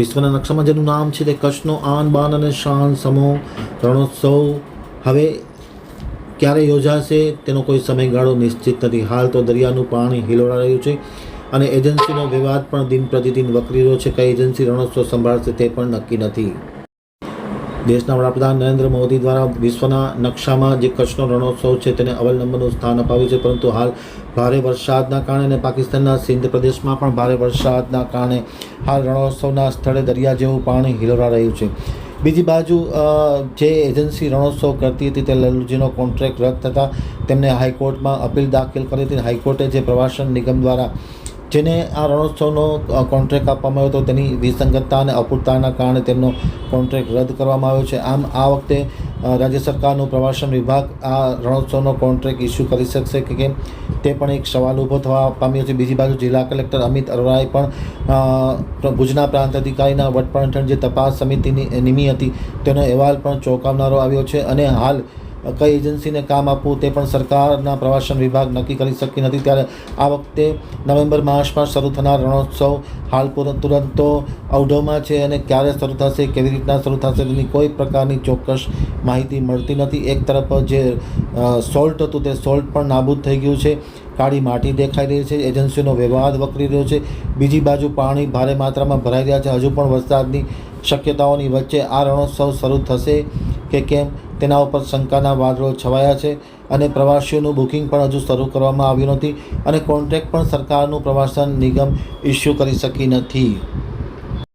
વિશ્વના નકશામાં જેનું નામ છે તે કચ્છનો આન, બાન અને શાન સમો રણોત્સવ હવે ક્યારે યોજાશે તેનો કોઈ સમયગાળો નિશ્ચિત નથી. હાલ તો દરિયાનું પાણી હિલોડા રહ્યું છે અને એજન્સીનો વિવાદ પણ દિન પ્રતિદિન વકરી રહ્યો છે. કઈ એજન્સી રણોત્સવ સંભાળશે તે પણ નક્કી નથી. દેશના વડાપ્રધાન નરેન્દ્ર મોદી દ્વારા વિશ્વના નકશામાં જે કચ્છનો રણોત્સવ છે તેને અવ્વલ નંબરનું સ્થાન અપાવ્યું છે, પરંતુ હાલ ભારે વરસાદના કારણે અને પાકિસ્તાનના સિંધ પ્રદેશમાં પણ ભારે વરસાદના કારણે હાલ રણોત્સવના સ્થળે દરિયા જેવું પાણી હિલોરા રહ્યું છે. બીજી બાજુ જે એજન્સી રણોત્સવ કરતી હતી તે લલ્લુજીનો કોન્ટ્રાક્ટ રદ થતાં તેમને હાઈકોર્ટમાં અપીલ દાખલ કરી હતી. હાઈકોર્ટે જે પ્રવાસન નિગમ દ્વારા જેને આ રણોત્સવનો કોન્ટ્રાક્ટ આપવામાં આવ્યો હતો, તેની વિસંગતતા અને અપૂરતાના કારણે તેમનો કોન્ટ્રાક્ટ રદ કરવામાં આવ્યો છે. આમ, આ વખતે રાજ્ય સરકારનું પ્રવાસન વિભાગ આ રણોત્સવનો કોન્ટ્રાક્ટ ઇસ્યુ કરી શકશે કે કેમ? તે પણ એક સવાલ ઊભો થવા પામ્યો છે. બીજી બાજુ જિલ્લા કલેક્ટર અમિત અરોરાએ પણ ભુજના પ્રાંત અધિકારીના વટપણ હેઠળ જે તપાસ સમિતિની નિમી હતી, તેનો અહેવાલ પણ ચોંકાવનારો આવ્યો છે. અને હાલ કઈ એજન્સીને કામ આપવું તે પણ સરકારના પ્રવાસન વિભાગ નક્કી કરી શકી નથી. ત્યારે આ વખતે નવેમ્બર માસમાં શરૂ થનાર રણોત્સવ હાલ તુરંત તો અવઢવમાં છે અને ક્યારે શરૂ થશે, કેવી રીતના શરૂ થશે તેની કોઈ પ્રકારની ચોક્કસ માહિતી મળતી નથી. એક તરફ જે સોલ્ટ હતું તે સોલ્ટ પણ નાબૂદ થઈ ગયું છે. કાળી માટી દેખાઈ રહી છે. એજન્સીનો વ્યવહાર વકરી રહ્યો છે. બીજી બાજુ પાણી ભારે માત્રામાં ભરાઈ રહ્યા છે. હજુ પણ વરસાદની શક્યતાઓની વચ્ચે આ રણોત્સવ શરૂ થશે કે કેમ? તેના ઉપર શંકાના વાદળો છવાયા છે અને પ્રવાસીઓનું બુકિંગ પણ હજુ શરૂ કરવામાં આવ્યું નથી અને કોન્ટ્રાક્ટ પણ સરકારનું પ્રવાસન નિગમ ઇસ્યુ કરી શકી નથી.